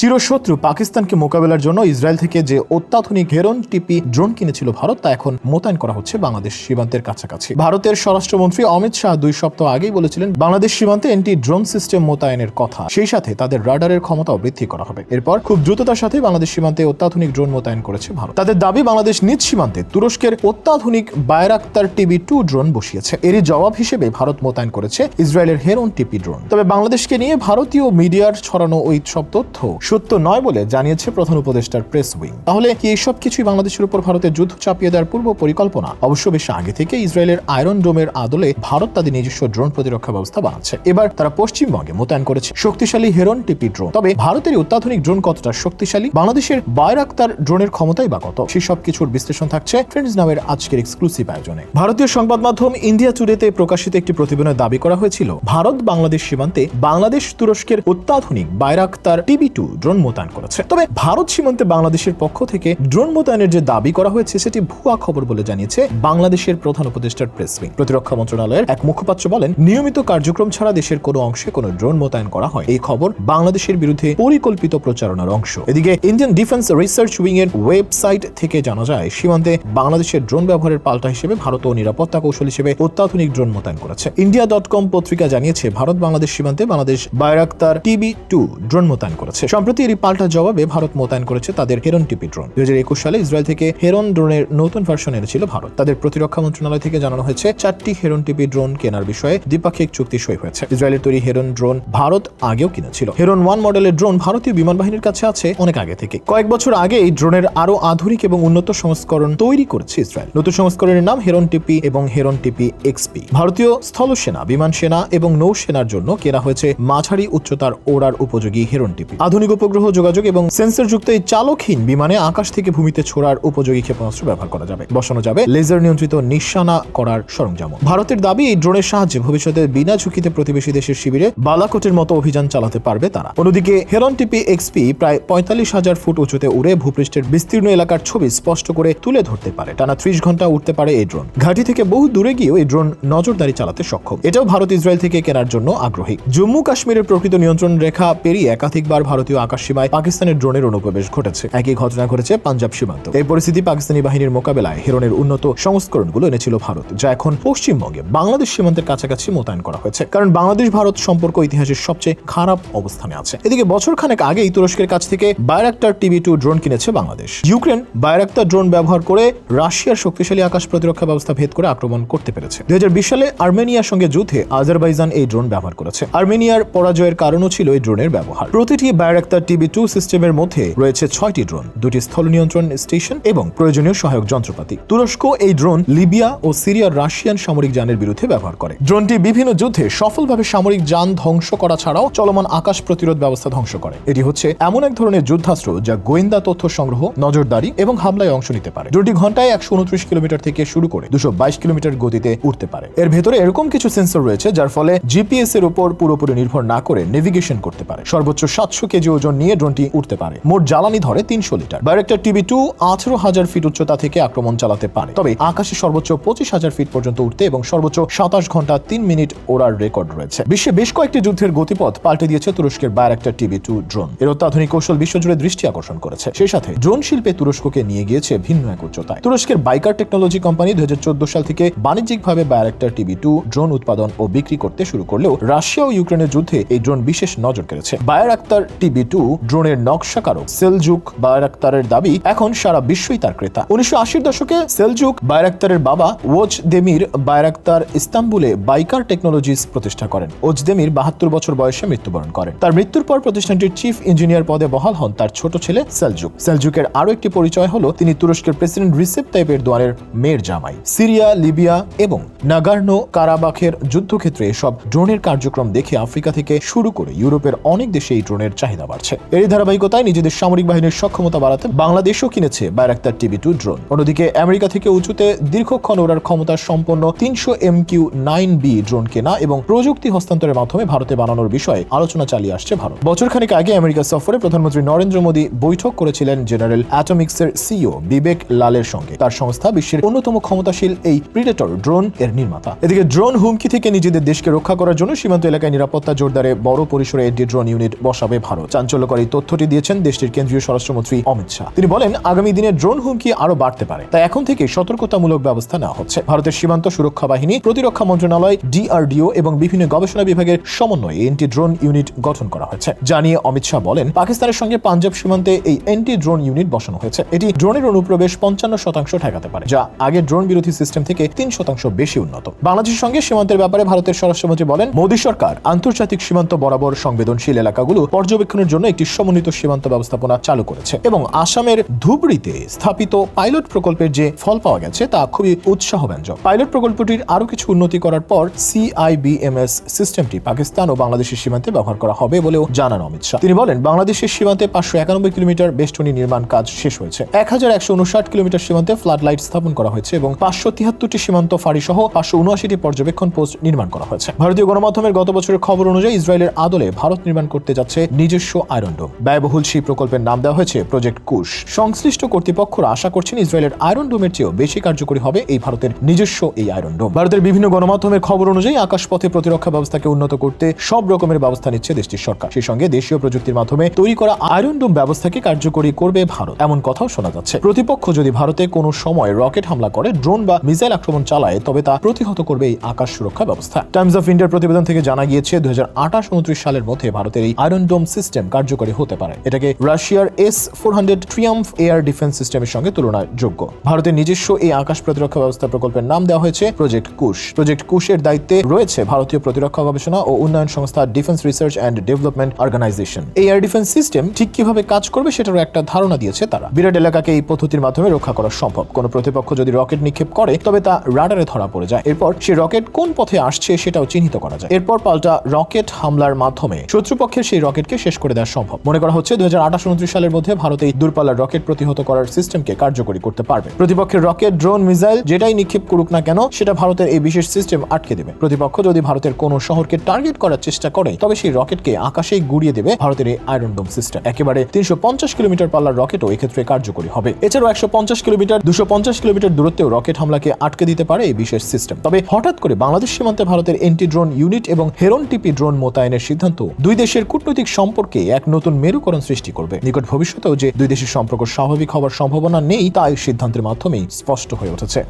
চিরশত্রু পাকিস্তানকে মোকাবেলার জন্য ইসরায়েল থেকে যে অত্যাধুনিক হেরন, টিপি, ড্রোন কিনেছিল ভারত, তা এখন মোতায়েন করা হচ্ছে বাংলাদেশ সীমান্তের কাছাকাছি। ভারতের স্বরাষ্ট্রমন্ত্রী অমিত শাহ দুই সপ্তাহ আগেই বলেছিলেন, বাংলাদেশ সীমান্তে এন্টি ড্রোন সিস্টেম মোতায়েনের কথা। সেই সাথে তাদের রাডারের ক্ষমতাও বৃদ্ধি করা হবে। এরপর খুব দ্রুততার সাথে বাংলাদেশ সীমান্তে অত্যাধুনিক ড্রোন মোতায়েন করেছে ভারত। তাদের দাবি, বাংলাদেশ নিজ সীমান্তে তুরস্কের অত্যাধুনিক বায়রাক্তার টিবি টু ড্রোন বসিয়েছে। এরই জবাব হিসেবে ভারত মোতায়েন করেছে ইসরায়েলের হেরন, টিপি ড্রোন। তবে বাংলাদেশকে নিয়ে ভারতীয় মিডিয়ার ছড়ানো ওই সব তথ্য সত্য নয় বলে জানিয়েছে প্রধান উপদেষ্টার প্রেস উইং। তাহলে কি এইসব কিছুই বাংলাদেশের উপর ভারতের যুদ্ধ চাপিয়ে দেওয়ার পূর্ব পরিকল্পনা? অবশ্য বেশ আগে থেকে ইসরায়েলের আয়রন ডোমের আদলে ভারত তাদের নিজস্ব ড্রোন প্রতিরক্ষা ব্যবস্থা বানাচ্ছে। এবার তারা পশ্চিমবঙ্গে মোতায়েন করেছে। শক্তিশালী হেরন টিপি ড্রোন। তবে ভারতের অত্যাধুনিক ড্রোন কতটা শক্তিশালী? বাংলাদেশের বায়রাক্তার ড্রোনের ক্ষমতাই বা কত? সেই সব কিছুর বিশ্লেষণ থাকছে ফ্রেন্ডস নামের আজকের এক্সক্লুসিভ আয়োজনে। ভারতীয় সংবাদ মাধ্যম ইন্ডিয়া টুডেতে প্রকাশিত একটি প্রতিবেদনে দাবি করা হয়েছিল ভারত বাংলাদেশ সীমান্তে বাংলাদেশ তুরস্কের অত্যাধুনিক বায়রাক্তার টিবি টু ড্রোন মোতায়েন করেছে। তবে ভারত সীমান্তে বাংলাদেশের পক্ষ থেকে ড্রোন মোতায়েনের যে দাবি করা হয়েছে, সেটি ভুয়া খবর বলে জানিয়েছে বাংলাদেশের প্রধান উপদেষ্টার প্রেস উইং প্রতিরক্ষা মন্ত্রণালয়ের এক মুখপাত্র বলেন, নিয়মিত কার্যক্রম ছাড়া দেশের কোনো অংশে কোনো ড্রোন মোতায়েন করা হয় এই খবর বাংলাদেশের বিরুদ্ধে পরিকল্পিত প্রচারণার অংশ। এদিকে ইন্ডিয়ান ডিফেন্স রিসার্চ উইং এর ওয়েবসাইট থেকে জানা যায়, সীমান্তে বাংলাদেশের ড্রোন ব্যবহারের পাল্টা হিসেবে ভারত ও নিরাপত্তা কৌশল হিসেবে অত্যাধুনিক ড্রোন মোতায়েন করেছে। ইন্ডিয়া ডট কম পত্রিকা জানিয়েছে ভারত বাংলাদেশ সীমান্তে Bangladesh Bayraktar TB two drone মোতায়েন করেছে। সম্প্রতি এরই পাল্টা জবাবে ভারত মোতায়েন করেছে তাদের হেরন টিপি ড্রোন। দুই সালে ইসরায়েল থেকে হেরন ড্রোনের নতুন ভার্সন এনেছিল ভারত। তাদের প্রতিরক্ষা মন্ত্রণালয় থেকে জানানো হয়েছে, চারটি হেরন টিপি ড্রোন কেনার বিষয়ে দ্বিপাক্ষিক চুক্তি সই হয়েছে। ইসরায়েলের তৈরি হেরন ড্রোন ভারত আগেও কিনেছিল। হেরন ওয়ান মডেলের ড্রোন ভারতীয় বিমান বাহিনীর কাছে আছে অনেক আগে থেকে কয়েক বছর আগে এই ড্রোনের আরও আধুনিক এবং উন্নত সংস্করণ তৈরি করেছে ইসরায়েল। নতুন সংস্করণের নাম হেরন টিপি এবং হেরন টিপি এক্সপি ভারতীয় স্থলসেনা, বিমান সেনা এবং নৌসেনার জন্য কেনা হয়েছে মাঝারি উচ্চতার ওড়ার উপযোগী হেরন টিপি। আধুনিক উপগ্রহ যোগাযোগ এবং সেন্সরযুক্ত এই চালকহীন বিমানে আকাশ থেকে ভূমিতে ছোড়ার উপযোগী ক্ষেপণাস্ত্র ব্যবহার করা যাবে। বসানো যাবে লেজার নিয়ন্ত্রিত নিশানা করার সরঞ্জাম ভারতের দাবি, এই ড্রোনের সাহায্যে ভবিষ্যতে বিনা ঝুঁকিতে প্রতিবেশী দেশের শিবিরে বালাকোটের মতো অভিযান চালাতে পারবে তারা। অন্যদিকে, হেরন টিপি এক্সপি প্রায় পঁয়তাল্লিশ হাজার ফুট উঁচুতে উড়ে ভূপৃষ্ঠের বিস্তীর্ণ এলাকার ছবি স্পষ্ট করে তুলে ধরতে পারে। টানা ত্রিশ ঘণ্টা উঠতে পারে এই ড্রোন। ঘাঁটি থেকে বহু দূরে গিয়েও এই ড্রোন নজরদারি চালাতে সক্ষম। এটাও ভারত ইসরায়েল থেকে কেনার জন্য আগ্রহী। জম্মু কাশ্মীরের প্রকৃত নিয়ন্ত্রণ রেখা পেরিয়ে একাধিকবার ভারতীয় আকাশ সীমায় পাকিস্তানের ড্রোনের অনুপ্রবেশ ঘটেছে। একই ঘটনা ঘটেছে পাঞ্জাব সীমান্ত। এই পরিস্থিতি পাকিস্তানি বাহিনীর মোকাবেলায় হেরনের উন্নত সংস্করণগুলো এনেছিল ভারত, যা এখন পশ্চিমবঙ্গে বাংলাদেশ সীমান্তের কাছাকাছি মোতায়েন করা হয়েছে। কারণ বাংলাদেশ ভারত সম্পর্ক ইতিহাসের সবচেয়ে খারাপ অবস্থানে আছে। এদিকে বছর খানেক আগেই তুরস্কের কাছ থেকে বায়রাক্টার টিভি টু ড্রোন কিনেছে বাংলাদেশ। ইউক্রেন বায়রাক্টার ড্রোন ব্যবহার করে রাশিয়ার শক্তিশালী আকাশ প্রতিরক্ষা ব্যবস্থা ভেদ করে আক্রমণ করতে পেরেছে। দুই হাজার বিশ সালে আর্মেনিয়ার সঙ্গে যুদ্ধে আজারবাইজান এই ড্রোন ব্যবহার করেছে। আর্মেনিয়ার পরাজয়ের কারণও ছিল এই ড্রোনের ব্যবহার। প্রতিটি বায়রাক্তার টিভি টু সিস্টেমের মধ্যে রয়েছে ছয়টি ড্রোন, দুটি স্থল নিয়ন্ত্রণ স্টেশন এবং প্রয়োজনীয় সহায়ক যন্ত্রপাতি। তুরস্ক এই ড্রোন লিবিয়া ও সিরিয়ার রাশিয়ান সামরিক যানের বিরুদ্ধে ব্যবহার করে। ড্রোনটি বিভিন্ন যুদ্ধে সফলভাবে সামরিক যান ধ্বংস করা ছাড়াও চলমান আকাশ প্রতিরোধ ব্যবস্থা ধ্বংস করে। এটি হচ্ছে এমন এক ধরনের যুদ্ধাস্ত্র যা গোয়েন্দা তথ্য সংগ্রহ, নজরদারি এবং হামলায় অংশ নিতে পারে। দুটি ঘন্টায় একশো উনত্রিশ কিলোমিটার থেকে শুরু করে দুশো বাইশ কিলোমিটার গতিতে উঠতে পারে। এর ভেতরে এরকম কিছু সেন্সর রয়েছে যার ফলে জিপিএস এর উপর পুরোপুরি নির্ভর না করে নেভিগেশন করতে পারে। সর্বোচ্চ সাতশো কেজি ওজন নিয়ে ড্রোনটি উঠতে পারে। মোট জ্বালানি ধরে তিনশো লিটার। বাইরেক্টার টিভি টু আঠারো হাজার ফিট উচ্চতা থেকে আক্রমণ চালাতে পারে। তবে আকাশে সর্বোচ্চ পঁচিশ হাজার ফিট পর্যন্ত উঠতে এবং সর্বোচ্চ সাতাশ ঘণ্টা তিন মিনিট ওড়ার রেকর্ড রয়েছে। বিশ্বে বেশ কয়েকটি যুদ্ধের গতিপথ পাল্টে দিয়েছে তুরস্কের বাইরেক্টার টিভি টু ড্রোন এর অত্যাধুনিক কৌশল বিশ্বজুড়ে দৃষ্টি আকর্ষণ করেছে। সেই সাথে ড্রোন শিল্পে তুরস্ককে নিয়ে গিয়েছে ভিন্ন এক উচ্চতায়। তুরস্কের বাইকার টেকনোলজি কোম্পানি দুই হাজার চোদ্দ সাল থেকে বাণিজ্যিকভাবে বাইরেক্টার টিভি টু ড্রোন উৎপাদন ও বিক্রি করতে শুরু করলেও রাশিয়া ও ইউক্রেনের যুদ্ধে এই ড্রোন বিশেষ নজর কেড়েছে। বায়ার আক্তার টিভি টু ড্রোনের নকশাকারক সেলজুক বায়ার আক্তারের দাবি এখন সারা বিশ্বই তার ক্রেতা। উনিশশো আশির দশকে সেলজুক বায়ার আক্তারের বাবা ওজ দেমির বায়ার আক্তার ইস্তাম্বুলে বাইকার টেকনোলজিস প্রতিষ্ঠা করেন। ওজ দেমির বাহাত্তর বছর বয়সে মৃত্যুবরণ করেন। তার মৃত্যুর পর প্রতিষ্ঠানটির চিফ ইঞ্জিনিয়ার পদে বহাল হন তার ছোট ছেলে সেলজুক। সেলজুকের আরও একটি পরিচয় হলো, তিনি তুরস্কের প্রেসিডেন্ট রিসেপ তাইপের দোয়ারের মেয়ের জামাই। সিরিয়া, লিবিয়া এবং নাগার্নো কারাবাখের যুদ্ধক্ষেত্রে এসব ড্রোনের কার্যক্রম দেখে আফ্রিকা থেকে শুরু করে ইউরোপের অনেক দেশে এই ড্রোনের চাহিদা বাড়ছে এরই ধারাবাহিকতায় নিজেদের সামরিক বাহিনীর সক্ষমতা বাড়াতে বাংলাদেশও কিনেছে বাইরাক্তার টিভি টু ড্রোন। অন্যদিকে আমেরিকা থেকে উঁচুতে দীর্ঘক্ষণ ওড়ার ক্ষমতা সম্পন্ন তিনশো M Q nine B drone কেনা এবং প্রযুক্তি হস্তান্তরের মাধ্যমে ভারতে বানানোর বিষয়ে আলোচনা চালিয়ে আসছে ভারত। বছরখানেক আগে আমেরিকা সফরে প্রধানমন্ত্রী নরেন্দ্র মোদী বৈঠক করেছিলেন জেনারেল অ্যাটমিক্সের সিও বিবেক লালের সঙ্গে। তার সংস্থা বিশ্বের অন্যতম ক্ষমতাশীল এই প্রিডেটর ড্রোন এর নির্মাতা। এদিকে ড্রোন হুমকি থেকে নিজেদের দেশকে রক্ষা করার জন্য সীমান্ত এলাকায় নিরাপত্তা জোরদারে বড় পরিসরে এডি ড্রোন ইউনিট বসাবে ভারত। চাঞ্চল্যকর এই তথ্যটি দিয়েছেন দেশটির কেন্দ্রীয় স্বরাষ্ট্রমন্ত্রী অমিত শাহ। তিনি বলেন, আগামী দিনে ড্রোন হুমকি আরও বাড়তে পারে। তাই এখন থেকে সতর্কতামূলক ব্যবস্থা নেওয়া হচ্ছে। ভারতের সীমান্ত সুরক্ষা বাহিনী, প্রতিরক্ষা মন্ত্রণালয়, ডিআরডিও এবং বিভিন্ন গবেষণা বিভাগের সমন্বয়ে এন্টি ড্রোন ইউনিট গঠন করা হয়েছে। জানিয়ে অমিত শাহ বলেন, পাকিস্তানের সঙ্গে পাঞ্জাব সীমান্তে এই এন্টি ড্রোন ইউনিট বসানো হয়েছে। এটি ড্রোনের অনুপ্রবেশ পঞ্চান্ন শতাংশ ঠেকাতে পারে, যা আগের ড্রোন বিরোধী সিস্টেম থেকে তিন শতাংশ বেশি উন্নত। বাংলাদেশের সঙ্গে সীমান্তের ব্যাপারে ভারতের স্বরাষ্ট্রমন্ত্রী বলেন, মোদী সরকার আন্তর্জাতিক সীমান্ত বরাবর সংবেদনশীল এলাকাগুলো পর্যবেক্ষণের জন্য একটি সমন্বিত সীমান্ত ব্যবস্থাপনা চালু করেছে এবং আসামের ধুবড়িতে স্থাপিত পাইলট প্রকল্পের যে ফল পাওয়া গেছে তা খুবই উৎসাহব্যঞ্জক। পাইলট প্রকল্পটির আরও কিছু উন্নতি করার পর সিআইবিএমএস সিস্টেমটি পাকিস্তান ও বাংলাদেশের সীমান্তে ব্যবহার করা হবে বলেও জানান অমিত শাহ। তিনি বলেন, বাংলাদেশের সীমান্তে পাঁচশো একানব্বই কিলোমিটার বেষ্টনী নির্মাণ কাজ শেষ হয়েছে। এক হাজার একশো উনষাট কিলোমিটার সীমান্তে ফ্লাড লাইট স্থাপন করা হয়েছে এবং পাঁচশো তিয়াত্তরটি সীমান্ত ফাঁড়ি সহ পাঁচশো উনআশিটি পর্যবেক্ষণ পোস্ট নির্মাণ করা হয়েছে। ভারতীয় গণমাধ্যমের গত বছরের খবর অনুযায়ী ইসরায়েলের আদলে ভারত নির্মাণ করতে যাচ্ছে নিজস্ব আয়রন ডোম। ব্যয়বহুল সেই প্রকল্পের নাম দেওয়া হয়েছে প্রজেক্ট কুশ সংশ্লিষ্ট কর্তৃপক্ষরা আশা করছেন ইসরায়েলের আয়রন ডোমের চেয়েও বেশি কার্যকরী হবে এই ভারতের নিজস্ব এই আয়রন ডোম। ভারতের বিভিন্ন গণমাধ্যমের খবর অনুযায়ী আকাশপথে প্রতিরক্ষা ব্যবস্থাকে উন্নত করতে সব রকমের ব্যবস্থা নিচ্ছে দেশটির সরকার। সেই সঙ্গে দেশীয় প্রযুক্তির মাধ্যমে তৈরি করা আয়রন ডোম ব্যবস্থাকে কার্যকরী করবে ভারত। এমন কথাও শোনা যাচ্ছে। প্রতিপক্ষ যদি ভারতে কোনো সময় রকেট হামলা করে, ড্রোন বা মিসাইল আক্রমণ চালায়, তবে তা প্রতিহত করবে এই আকাশ সুরক্ষা ব্যবস্থা। টাইমস অফ ইন্ডিয়ার প্রতিবেদন থেকে জানা গিয়েছে, দুই হাজার সালের মধ্যে ভারতের এই আয়রন ডোম সিস্টেম কার্যকরী হতে পারে। এটাকে রাশিয়ার S four hundred triumph air defence সিস্টেমের সঙ্গে তুলনায় যোগ্য ভারতের নিজস্ব এই আকাশ প্রতিরক্ষা ব্যবস্থা প্রকল্পের নাম দেওয়া হয়েছে প্রজেক্ট কুশ। প্রজেক্ট কুশের দায়িত্বে রয়েছে ভারতীয় প্রতিরক্ষা গবেষণা ও উন্নয়ন সংস্থা defence research and development organisation. এই এয়ার ডিফেন্স সিস্টেম ঠিক কীভাবে কাজ করবে সেটারও একটা ধারণা দিয়েছে তারা। বিরাট এলাকাকে এই পদ্ধতির মাধ্যমে রক্ষা করা সম্ভব। কোনো প্রতিপক্ষ যদি রকেট নিক্ষেপ করে, তবে তা রাডারে ধরা পড়ে যায়। এরপর সে রকেট কোন পথে আসছে সেটাও চিহ্নিত করা যায়। এরপর পাল্টা রকেট হামলার মাধ্যমে শত্রুপক্ষের সেই রকেটকে শেষ করে দেওয়া সম্ভব। মনে করা হচ্ছে দুই হাজার উনত্রিশ সালের মধ্যে ভারত এই দূরপাল্লার রকেট প্রতিহত করার সিস্টেমকে কার্যকরী করতে পারবে। প্রতিপক্ষের রকেট, ড্রোন, মিসাইল যেটাই নিক্ষেপ করুক না কেন, সেটা ভারতের এই বিশেষ সিস্টেম আটকে দেবে। প্রতিপক্ষ যদি ভারতের কোনো শহরকে টার্গেট করার চেষ্টা করে, তবে সেই রকেটকে আকাশেই গুড়িয়ে দেবে ভারতের এই আয়রন ডোম সিস্টেম। একেবারে তিনশো পঞ্চাশ কিলোমিটার পাল্লার রকেটও এক্ষেত্রে কার্যকরী হবে। এছাড়াও একশো পঞ্চাশ কিলোমিটার, দুশো পঞ্চাশ কিলোমিটার দূরত্বেও রকেট হামলাকে আটকে দিতে পারে এই বিশেষ সিস্টেম। তবে হঠাৎ করে বাংলাদেশ সীমান্তে ভারতের এন্টি ড্রোন ইউনিট এবং হেরন টিপি ড্রোন মোতায়েনের সিদ্ধান্ত দুই দেশের কূটনৈতিক সম্পর্কে এক নতুন মেরুকরণ সৃষ্টি করবে। নিকট ভবিষ্যতেও যে দুই দেশের সম্পর্ক স্বাভাবিক হওয়ার সম্ভাবনা নেই তা এই সিদ্ধান্তের মাধ্যমেই স্পষ্ট হয়ে উঠেছে।